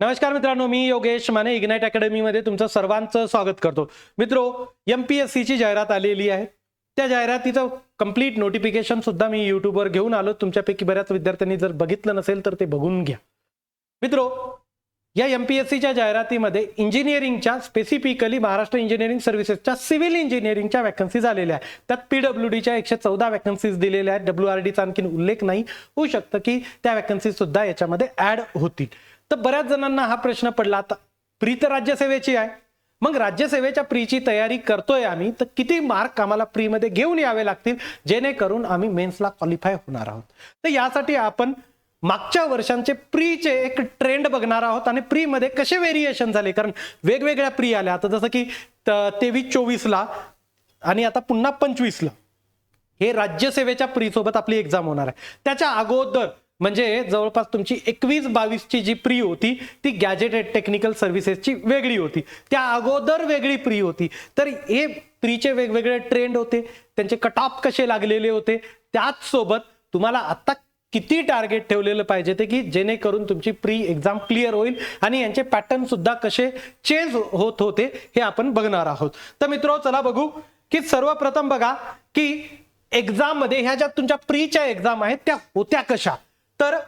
नमस्कार मित्रांनो मी योगेश माने इग्नाइट अकॅडमीमध्ये तुमचं सर्वांचं स्वागत करतो. मित्रो एम पी एस सीची जाहिरात आलेली आहे. त्या जाहिरातीचं कंप्लीट नोटिफिकेशन सुद्धा मी युट्यूबवर घेऊन आलो. तुमच्यापैकी बऱ्याच विद्यार्थ्यांनी जर बघितलं नसेल तर ते बघून घ्या. मित्रो या एम पी एस सीच्या जाहिरातीमध्ये इंजिनिअरिंगच्या स्पेसिफिकली महाराष्ट्र इंजिनिअरिंग सर्व्हिसेसच्या सिव्हिल इंजिनिअरिंगच्या वॅकन्सीज आलेल्या आहेत. त्यात पी डब्ल्यू डीच्या एकशे चौदा वॅकन्सीज दिलेल्या आहेत. डब्ल्यू आर डीचा आणखीन उल्लेख नाही. होऊ शकतं की त्या वॅकन्सीज सुद्धा याच्यामध्ये ऍड होतील. तर बऱ्याच जणांना हा प्रश्न पडला. आता प्री तर राज्यसेवेची आहे. मग राज्यसेवेच्या प्रीची तयारी करतोय आम्ही तर किती मार्क आम्हाला प्रीमध्ये घेऊन यावे लागतील? जेणेकरून आम्ही मेन्सला क्वालिफाय होणार आहोत. तर यासाठी आपण मागच्या वर्षांचे प्रीचे एक ट्रेंड बघणार आहोत आणि प्रीमध्ये कसे व्हेरिएशन झाले? कारण वेगवेगळ्या प्री आल्या. आता जसं की तेवीस चोवीसला आणि आता पुन्हा पंचवीसला. हे राज्यसेवेच्या प्रीसोबत आपली एक्झाम होणार आहे. त्याच्या अगोदर म्हणजे जवळपास तुमची एकवीस बावीसची जी प्री होती ती गॅजेटेड टेक्निकल सर्व्हिसेसची वेगळी होती. त्या अगोदर वेगळी प्री होती. तर हे प्रीचे वेगवेगळे ट्रेंड होते. त्यांचे कट ऑफ कसे लागलेले होते? त्याच सोबत तुम्हाला आत्ता किती टार्गेट ठेवलेलं पाहिजे ते की जेणेकरून तुमची प्री एक्झाम क्लिअर होईल आणि यांचे पॅटर्न सुद्धा कसे चेंज होत होते हे आपण बघणार आहोत. तर मित्रो चला बघू की सर्वप्रथम बघा की एक्झाममध्ये ह्या ज्या तुमच्या प्रीच्या एक्झाम आहेत त्या होत्या कशा? तर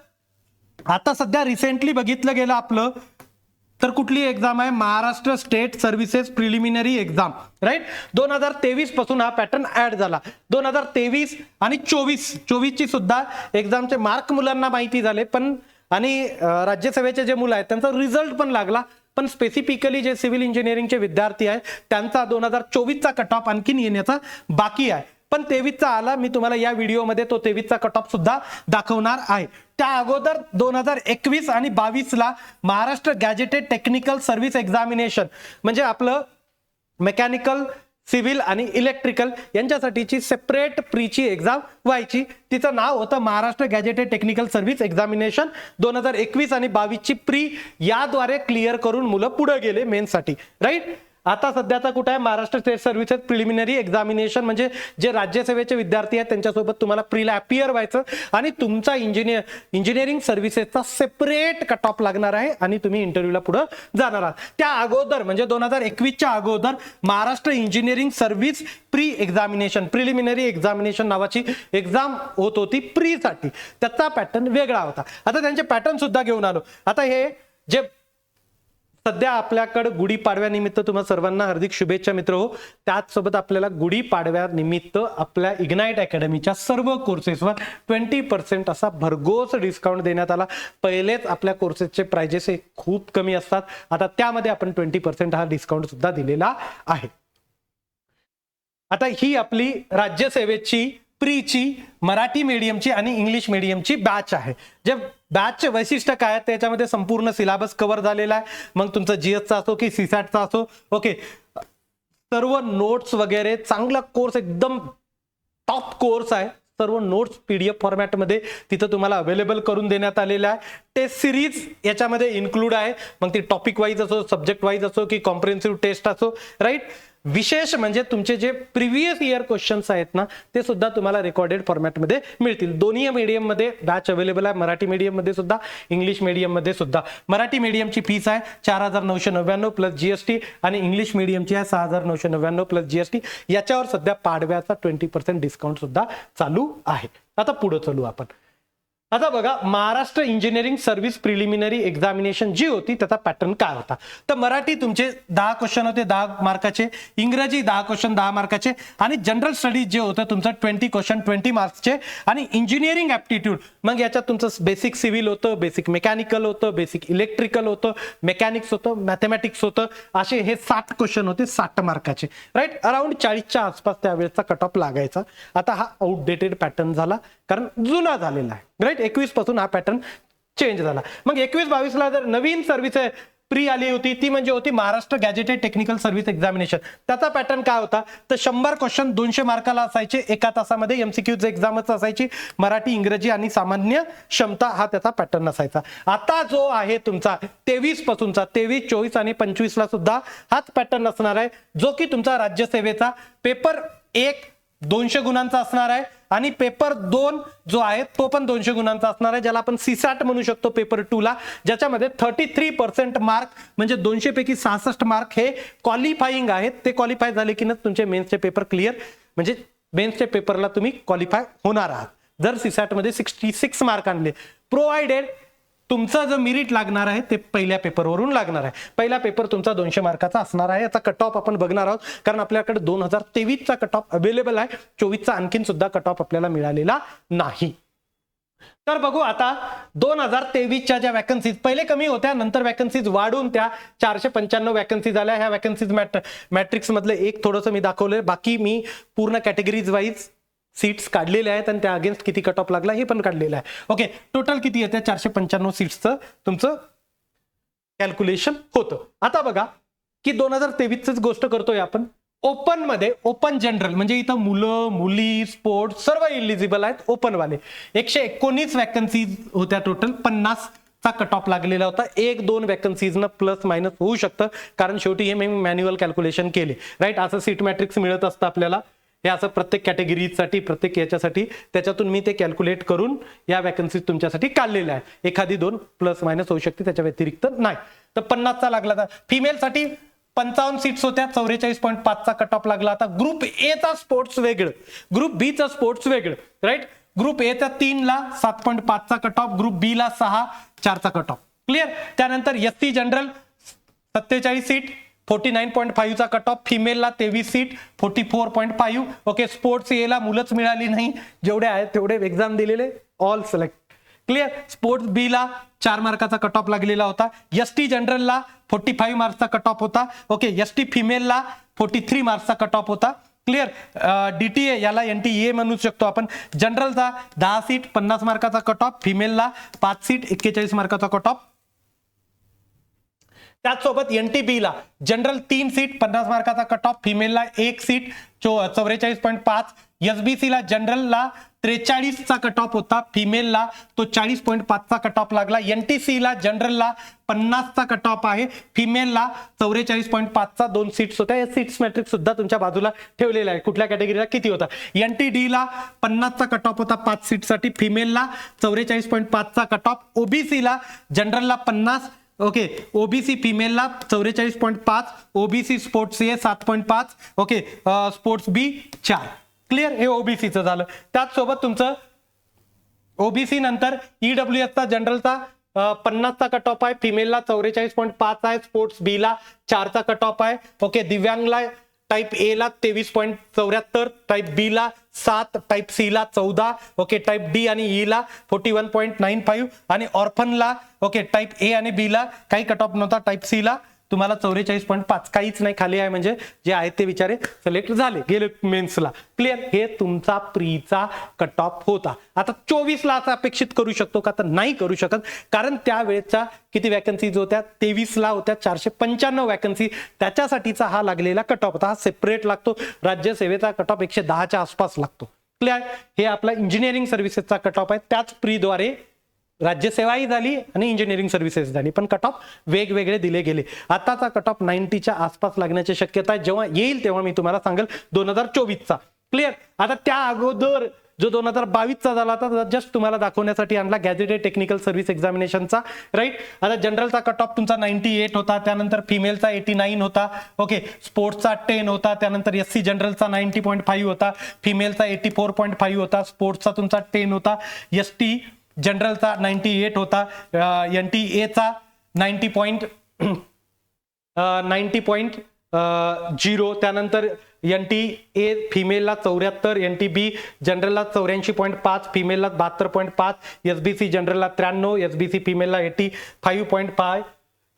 आता सध्या रिसेंटली बघितलं गेलं आपलं तर कुठली एक्झाम आहे? Maharashtra state services preliminary exam right दोन हजार तेवीसपासून हा पॅटर्न ऍड झाला. दोन हजार तेवीस आणि चोवीस चोवीसची सुद्धा एक्झामचे मार्क मुलांना माहिती झाले पण आणि राज्यसभेचे जे मुलं आहेत त्यांचा रिझल्ट पण लागला. पण स्पेसिफिकली जे सिव्हिल इंजिनिअरिंगचे विद्यार्थी आहेत त्यांचा दोन हजार चोवीसचा कट ऑफ आणखीन येण्याचा बाकी आहे. पण तेवीसचा आला मी तुम्हाला या व्हिडिओमध्ये तो तेवीसचा कट ऑफ सुद्धा दाखवणार आहे. त्या अगोदर दोन हजार एकवीस आणि बावीसला Maharashtra gazetted technical service examination म्हणजे आपलं मेकॅनिकल सिव्हिल आणि इलेक्ट्रिकल यांच्यासाठीची सेपरेट प्रीची एक्झाम व्हायची. तिचं नाव होतं Maharashtra gazetted technical service examination. दोन हजार एकवीस आणि बावीसची प्री याद्वारे क्लिअर करून मुलं पुढे गेले मेनसाठी राईट आता सध्याचा कुठं आहे? Maharashtra state services preliminary examination म्हणजे जे राज्यसेवेचे विद्यार्थी आहेत त्यांच्यासोबत तुम्हाला प्रीला अपियर व्हायचं आणि तुमचा इंजिनियर इंजिनिअरिंग सर्व्हिसेसचा सेपरेट कट ऑफ लागणार आहे आणि तुम्ही इंटरव्ह्यूला पुढे जाणार आहात. त्या अगोदर म्हणजे दोन हजार एकवीसच्या अगोदर Maharashtra engineering service pre examination preliminary examination नावाची एक्झाम होत होती प्रीसाठी त्याचा पॅटर्न वेगळा होता. आता त्यांचे पॅटर्न सुद्धा घेऊन आलो. आता हे जे सध्या आपल्याकडे गुढीपाडव्यानिमित्त तुम्हा सर्वांना हार्दिक शुभेच्छा मित्र हो. त्याचसोबत आपल्याला गुढीपाडव्यानिमित्त आपल्या इग्नाईट अकॅडमीच्या सर्व कोर्सेसवर ट्वेंटी पर्सेंट असा भरघोस डिस्काउंट देण्यात आला. पहिलेच आपल्या कोर्सेसचे प्राइजेस हे खूप कमी असतात. आता त्यामध्ये आपण ट्वेंटी पर्सेंट हा डिस्काउंट सुद्धा दिलेला आहे. आता ही आपली राज्यसेवेची प्रीची मराठी मीडियमची आणि इंग्लिश मीडियमची बॅच आहे. जे बॅचचे वैशिष्ट्य काय आहे त्याच्यामध्ये संपूर्ण सिलेबस कव्हर झालेला आहे. मग तुमचं जीएसचा असो की सीसॅटचा असो ओके सर्व नोट्स वगैरे चांगला कोर्स एकदम टॉप कोर्स आहे. सर्व नोट्स पीडीएफ फॉर्मॅटमध्ये तिथं तुम्हाला अवेलेबल करून देण्यात आलेलं आहे. टेस्ट सिरीज याच्यामध्ये इन्क्लूड आहे. मग ती टॉपिक वाईज असो सब्जेक्ट वाईज असो की कॉम्प्रिहेन्सिव्ह टेस्ट असो राईट विशेष म्हणजे तुमचे जे प्रिव्हियस इयर क्वेश्चन्स आहेत ना ते सुद्धा तुम्हाला रेकॉर्डेड फॉर्मॅटमध्ये मिळतील. दोन्ही मीडियममध्ये बॅच अवेलेबल आहे. मराठी मीडियममध्ये सुद्धा इंग्लिश मीडियममध्ये सुद्धा. मराठी मीडियमची फीस आहे चार हजार नऊशे नव्याण्णव प्लस जीएसटी आणि इंग्लिश मीडियमची आहे सहा हजार नऊशे नव्याण्णव प्लस जीएसटी याच्यावर सध्या पाडव्याचा ट्वेंटी पर्सेंट डिस्काउंट सुद्धा चालू आहे. आता पुढे चालू आपण. आता बघा Maharashtra engineering service preliminary examination जी होती त्याचा पॅटर्न काय होता? तर मराठी तुमचे दहा क्वेश्चन होते दहा मार्काचे इंग्रजी दहा क्वेश्चन दहा मार्काचे आणि जनरल स्टडीज जे होतं तुमचं ट्वेंटी क्वेश्चन ट्वेंटी मार्क्सचे आणि इंजिनिअरिंग ॲप्टिट्यूड मग याच्यात तुमचं बेसिक सिव्हिल होतं बेसिक मेकॅनिकल होतं बेसिक इलेक्ट्रिकल होतं मेकॅनिक्स होतं मॅथमॅटिक्स होतं. असे हे साठ क्वेश्चन होते साठ मार्काचे राईट अराउंड चाळीसच्या आसपास त्यावेळेचा कट ऑफ लागायचा. आता हा आउटडेटेड पॅटर्न झाला कारण जुना झालेला आहे. राईट एकवीसपासून हा पॅटर्न चेंज झाला. मग एकवीस बावीसला जर नवीन सर्व्हिस प्री आली होती ती म्हणजे होती Maharashtra gazetted technical service examination त्याचा पॅटर्न काय होता? तर शंभर क्वेश्चन दोनशे मार्काला असायचे एका तासामध्ये एमसीक्यूज एक्झामच असायची मराठी इंग्रजी आणि सामान्य क्षमता हा त्याचा पॅटर्न असायचा आता जो आहे तुमचा तेवीस पासूनचा तेवीस चोवीस आणि पंचवीसला सुद्धा हाच पॅटर्न असणार आहे जो की तुमचा राज्यसेवेचा. पेपर एक दोनशे गुणांचा असणार आहे. आणि पेपर दोन जो आहे तो पण दोनशे गुणांचा असणार आहे ज्याला आपण सीसॅट म्हणू शकतो पेपर टू ला ज्याच्यामध्ये थर्टी थ्री पर्सेंट मार्क म्हणजे दोनशे पैकी सहासष्ट मार्क हे क्वालिफाईंग आहेत. ते क्वालिफाय झाले की नाही तुमचे मेन्सचे पेपर क्लिअर म्हणजे मेन्सच्या पेपरला तुम्ही क्वालिफाय होणार आहात. जर सीसॅटमध्ये सिक्स्टी सिक्स मार्क आणले. प्रोव्हाइडेड तुमचं जो मिरिट लागणार आहे ते पहिल्या पेपरवरून लागणार आहे. पहिला पेपर तुमचा दोनशे मार्काचा असणार आहे. याचा कट ऑफ आपण बघणार आहोत. कारण आपल्याकडे दोन हजार तेवीसचा कट ऑफ अवेलेबल आहे. चोवीसचा आणखीन सुद्धा कट ऑफ आपल्याला मिळालेला नाही. तर बघू आता दोन हजार तेवीसच्या ज्या वॅकन्सीज पहिले कमी होत्या नंतर वॅकन्सीज वाढून त्या चारशे पंच्याण्णव वॅकन्सीज आल्या ह्या वॅकन्सीज मॅट मॅट्रिक्समधले एक थोडंसं मी दाखवलं बाकी मी पूर्ण कॅटेगरीज वाईज सीट्स काढलेले आहेत आणि त्या अगेन्स्ट किती कट ऑफ लागला हे पण काढलेलं आहे. ओके टोटल किती येते चारशे पंच्याण्णव सीट्सचं तुमचं कॅल्क्युलेशन होतं. आता बघा की दोन हजार तेवीसच गोष्ट करतोय आपण. ओपनमध्ये ओपन जनरल म्हणजे इथं मुलं मुली स्पोर्ट्स सर्व इलिजिबल आहेत ओपनवाले एकशे एकोणीस वॅकन्सी होत्या टोटल पन्नास चा कट ऑफ लागलेला होता. एक दोन वॅकन्सीजनं प्लस मायनस होऊ शकतं कारण शेवटी हे मी मॅन्युअल कॅल्क्युलेशन केले. राईट असं सीट मॅट्रिक्स मिळत असतं आपल्याला. हे असं प्रत्येक कॅटेगरीसाठी प्रत्येक याच्यासाठी त्याच्यातून मी ते कॅल्क्युलेट करून या वॅकन्सी तुमच्यासाठी काढलेल्या आहे एखादी दोन प्लस मायनस होऊ शकते त्याच्या व्यतिरिक्त नाही. तर पन्नासचा लागला तर फिमेलसाठी पंचावन्न सीट्स होत्या चौवेचाळीस पॉईंट पाचचा कट ऑफ लागला. आता ग्रुप ए चा स्पोर्ट्स वेगळं. ग्रुप बीचा स्पोर्ट्स वेगळं राईट ग्रुप ए तीनला सात पॉईंट पाचचा कट ऑफ ग्रुप बी ला सहा चारचा कट ऑफ क्लिअर त्यानंतर एस सी जनरल सत्तेचाळीस सीट फोर्टी नाईन पॉईंट फाईव्हचा कट ऑफ फिमेलला तेवीस seat forty four point five. Okay sports एला मुलंच मिळाली नाही. जेवढे आहेत तेवढे एक्झाम दिलेले all select clear sports B ला चार मार्काचा कट ऑफ लागलेला होता. एस टी जनरलला फोर्टी फाईव्ह मार्क्सचा कट ऑफ होता. ओके एस टी फिमेलला फोर्टी थ्री मार्क्सचा कट ऑफ होता. क्लिअर डी टी ए याला एन टी ए म्हणू शकतो आपण. जनरलचा दहा सीट पन्नास मार्काचा कट ऑफ फिमेलला पाच सीट एक्केचाळीस मार्काचा कट ऑफ त्याचसोबत एन टी बीला जनरल तीन सीट पन्नास मार्काचा कट ऑफ फिमेलला एक सीट चौवेचाळीस पॉईंट पाच. एसबीसीला जनरलला त्रेचाळीसचा कट ऑफ होता. फिमेलला तो चाळीस पॉईंट पाचचा कट ऑफ लागला. एन टी सीला जनरलला पन्नासचा कट ऑफ आहे. फिमेलला चौवेचाळीस पॉईंट पाचचा दोन सीट्स होत्या. या सीट्स मॅट्रिक सुद्धा तुमच्या बाजूला ठेवलेला आहे कुठल्या कॅटेगरीला किती होता? एन टी डीला पन्नासचा कट ऑफ होता पाच सीटसाठी फिमेलला चौवेचाळीस पॉईंट पाचचा कट ऑफ ओबीसीला जनरलला पन्नास ओके ओबीसी फिमेलला चौवेचाळीस पॉईंट पाच ओबीसी स्पोर्ट्स ए सात पॉईंट पाच ओके स्पोर्ट्स बी चार. क्लिअर हे ओबीसीचं झालं. त्याचसोबत तुमचं ओबीसी नंतर ईडब्ल्यू एसचा जनरलचा पन्नासचा कट ऑफ आहे फिमेलला चौवेचाळीस पॉईंट पाच आहे. स्पोर्ट्स बीला चारचा कट ऑफ आहे. ओके दिव्यांगला टाईप ए ला तेवीस पॉईंट चौऱ्याहत्तर टाईप बी ला सात टाईप सी ला चौदा ओके टाईप डी आणि ई ला forty one point nine five आणि ऑर्फनला ओके टाईप ए आणि बी ला काही कट ऑफ नव्हता टाईप सी ला. तुम्हाला चौवेचाळीस पॉईंट पाच काहीच नाही खाली आहे म्हणजे जे आहेत ते विचारे. सिलेक्ट झाले गेले मेन्सला क्लिअर हे तुमचा प्रीचा कट ऑफ होता. आता चोवीसला असं अपेक्षित करू शकतो का? तर नाही करू शकत. कारण त्यावेळेच्या किती वॅकन्सीज होत्या? तेवीसला होत्या चारशे पंच्याण्णव वॅकन्सी त्याच्यासाठीचा हा लागलेला कट ऑफ होता हा सेपरेट लागतो. राज्यसेवेचा कट ऑफ एकशे दहाच्या आसपास लागतो. क्लिअर हे आपला इंजिनिअरिंग सर्व्हिसेसचा कट ऑफ आहे. त्याच प्रीद्वारे राज्यसेवाही झाली आणि इंजिनिअरिंग सर्व्हिसेस झाली. पण कट ऑफ वेगवेगळे दिले गेले. आताचा कट ऑफ नाईन्टीच्या आसपास लागण्याची शक्यता आहे. जेव्हा येईल तेव्हा मी तुम्हाला सांगेल दोन हजार चोवीसचा. क्लिअर आता त्या अगोदर जो दोन हजार बावीसचा झाला होता जस्ट तुम्हाला दाखवण्यासाठी आणला गॅजेटेड टेक्निकल सर्व्हिस एक्झामिनेशनचा राईट आता जनरलचा कट ऑफ तुमचा नाईन्टी एट होता. त्यानंतर फिमेलचा एटी नाईन होता. ओके स्पोर्ट्सचा टेन होता. त्यानंतर एस सी जनरलचा नाईन्टी पॉईंट फाईव्ह होता. फिमेलचा एटी फोर पॉईंट फाईव्ह होता. स्पोर्ट्सचा तुमचा टेन होता. एस टी जनरलचा नाईन्टी एट होता. एन टी एचा ninety point ninety point zero. त्यानंतर एन टी ए फिमेलला चौऱ्याहत्तर एन टी बी जनरलला चौऱ्याऐंशी पॉईंट पाच फिमेलला बहात्तर पॉईंट पाच एस बी सी जनरलला त्र्याण्णव एस बी सी फिमेलला एटी फाईव्ह पॉईंट फाय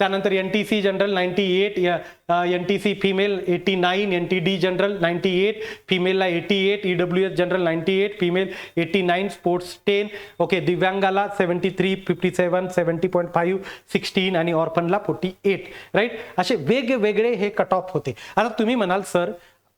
त्यानंतर N T C general ninety eight N T C female eighty nine N T D general ninety eight फिमेलला eighty eight E W S general ninety eight female eighty nine sports ten okay दिव्यांगाला seventy three fifty seven seventy point five sixteen आणि ऑर्फनला forty eight right असे वेगवेगळे हे cut off होते. आता तुम्ही म्हणाल sir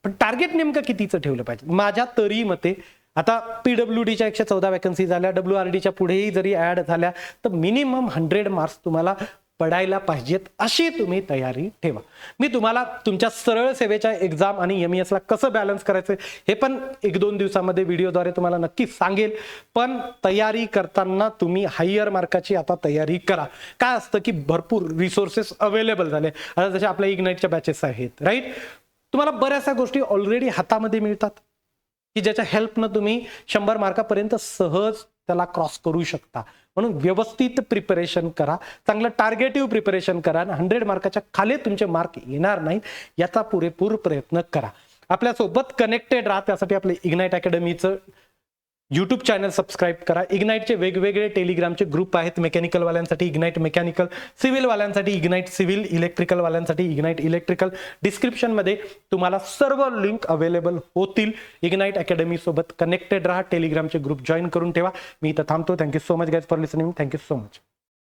पण टार्गेट नेमकं कितीचं ठेवलं पाहिजे? माझ्या तरी मते आता पी डब्ल्यू डीच्या एकशे चौदा वॅकन्सी झाल्या डब्ल्यू आर डीच्या पुढेही जरी ऍड झाल्या तर मिनिमम हंड्रेड मार्क्स तुम्हाला पडायला पाहिजेत अशी तुम्ही तयारी ठेवा. मी तुम्हाला तुमच्या सरळ सेवेच्या एक्झाम आणि एम एसला कसं बॅलन्स करायचं हे पण एक दोन दिवसामध्ये व्हिडिओद्वारे तुम्हाला नक्की सांगेल. पण तयारी करताना तुम्ही हायर मार्काची आता तयारी करा. काय असतं की भरपूर रिसोर्सेस अवेलेबल झाले. आता जसे आपल्या इग्नाईटच्या बॅचेस आहेत राईट तुम्हाला बऱ्याचशा गोष्टी ऑलरेडी हातामध्ये मिळतात. की ज्याच्या हेल्पनं तुम्ही शंभर मार्कापर्यंत सहज त्याला क्रॉस करू शकता. म्हणून व्यवस्थित प्रिपरेशन करा. चांगलं टार्गेटिव्ह प्रिपरेशन करा आणि हंड्रेड मार्काच्या खाली तुमचे मार्क येणार नाहीत याचा पुरेपूर प्रयत्न करा. आपल्यासोबत कनेक्टेड राहा त्यासाठी आपले इग्नाईट अकॅडमीचं यूट्यूब चॅनल सबस्क्राईब करा. इग्नाईटचे वेगवेगळे टेलिग्रामचे ग्रुप आहेत. मेकॅनिकलवाल्यांसाठी इग्नाईट मेकॅनिकल सिव्हिलवाल्यांसाठी इग्नाईट सिव्हिल इलेक्ट्रिकलवाल्यांसाठी इग्नाईट इलेक्ट्रिकल डिस्क्रिप्शनमध्ये तुम्हाला सर्व लिंक अवेलेबल होतील. इग्नाईट अकॅडमीसोबत कनेक्टेड राहा. टेलिग्रामचे ग्रुप जॉईन करून ठेवा. मी इथं थांबतो. Thank you so much guys for listening thank you so much